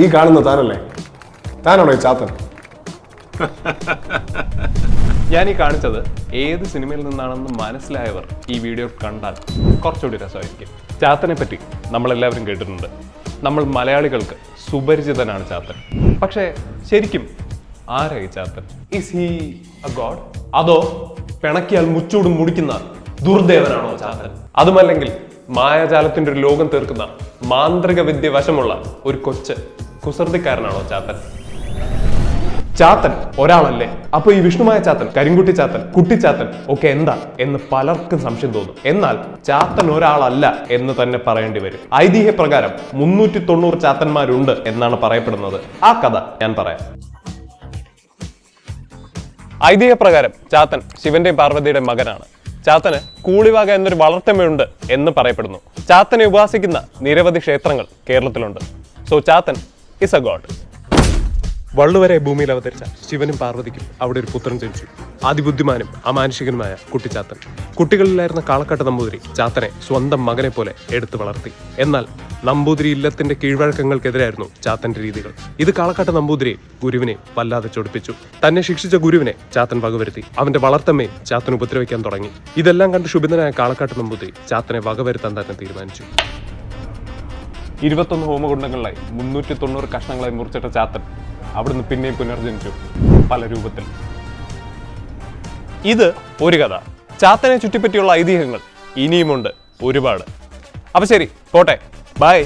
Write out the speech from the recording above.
ഈ കാണുന്ന താനല്ലേ? താനാണോ ഈ ചാത്തൻ? ഞാൻ ഈ കാണിച്ചത് ഏത് സിനിമയിൽ നിന്നാണെന്ന് മനസ്സിലായവർ ഈ വീഡിയോ കണ്ടാൽ കുറച്ചുകൂടി രസമായിരിക്കും. ചാത്തനെ പറ്റി നമ്മളെല്ലാവരും കേട്ടിട്ടുണ്ട്. നമ്മൾ മലയാളികൾക്ക് സുപരിചിതനാണ് ചാത്തൻ. പക്ഷേ ശരിക്കും ആരായി Chathan? Is he a god അതോ പിണക്കിയാൽ മുച്ചൂടും മുടിക്കുന്ന ദുർദേവനാണോ ചാത്തൻ? അതുമല്ലെങ്കിൽ മായാജാലത്തിന്റെ ഒരു ലോകം തീർക്കുന്ന മാന്ത്രിക വിദ്യ വശമുള്ള ഒരു കൊച്ച് കുസൃതിക്കാരനാണോ ചാത്തൻ? ചാത്തൻ ഒരാളല്ലേ? അപ്പൊ ഈ വിഷ്ണുമായ ചാത്തൻ കരിങ്കുട്ടി ചാത്തൻ കുട്ടിച്ചാത്തൻ ഒക്കെ എന്താ എന്ന് പലർക്കും സംശയം തോന്നും. എന്നാൽ ചാത്തൻ ഒരാളല്ല എന്ന് തന്നെ പറയേണ്ടി വരും. ഐതിഹ്യ പ്രകാരം മുന്നൂറ്റി തൊണ്ണൂറ് ചാത്തന്മാരുണ്ട് എന്നാണ് പറയപ്പെടുന്നത്. ആ കഥ ഞാൻ പറയാം. ഐതിഹ്യ പ്രകാരം ചാത്തൻ ശിവന്റെയും പാർവതിയുടെയും മകനാണ്. ചാത്തന് കൂളിവാക എന്നൊരു വളർത്തമ്മയുണ്ട് എന്ന് പറയപ്പെടുന്നു. ചാത്തനെ ഉപാസിക്കുന്ന നിരവധി ക്ഷേത്രങ്ങൾ കേരളത്തിലുണ്ട്. So Chathan is a god വള്ളുവരെ ഭൂമിയിൽ അവതരിച്ച ശിവനും പാർവതിക്കും അവിടെ ഒരു പുത്രൻ ജനിച്ചു. അതിബുദ്ധിമാനും അമാനുഷികനുമായ കുട്ടിച്ചാത്തൻ. കുട്ടികളിലായിരുന്ന കാളക്കാട്ട് നമ്പൂതിരി ചാത്തനെ സ്വന്തം മകനെ പോലെ എടുത്തു വളർത്തി. എന്നാൽ നമ്പൂതിരി ഇല്ലത്തിന്റെ കീഴ്വഴക്കങ്ങൾക്കെതിരായിരുന്നു ചാത്തന്റെ രീതികൾ. ഇത് കാളക്കാട്ട് നമ്പൂതിരി ഗുരുവിനെ വല്ലാതെ ചൊടിപ്പിച്ചു. തന്നെ ശിക്ഷിച്ച ഗുരുവിനെ ചാത്തൻ വകവരുത്തി. അവന്റെ വളർത്തമ്മയും ചാത്തൻ ഉപദ്രവിക്കാൻ തുടങ്ങി. ഇതെല്ലാം കണ്ട് ശുഭിതനായ കാളക്കാട്ട് നമ്പൂതിരി ചാത്തനെ വകവരുത്താൻ തന്നെ തീരുമാനിച്ചു. ഇരുപത്തൊന്ന് ഹോമകുണ്ടങ്ങളിലായി മുന്നൂറ്റി തൊണ്ണൂറ് കഷ്ണങ്ങളായി മുറിച്ചിട്ട ചാത്തൻ അവിടുന്ന് പിന്നെയും പുനർജനിച്ചു പല രൂപത്തിൽ. ഇത് ഒരു കഥ. ചാത്തനെ ചുറ്റിപ്പറ്റിയുള്ള ഐതിഹ്യങ്ങൾ ഇനിയുമുണ്ട് ഒരുപാട്. അപ്പൊ ശരി പോട്ടെ. ബൈ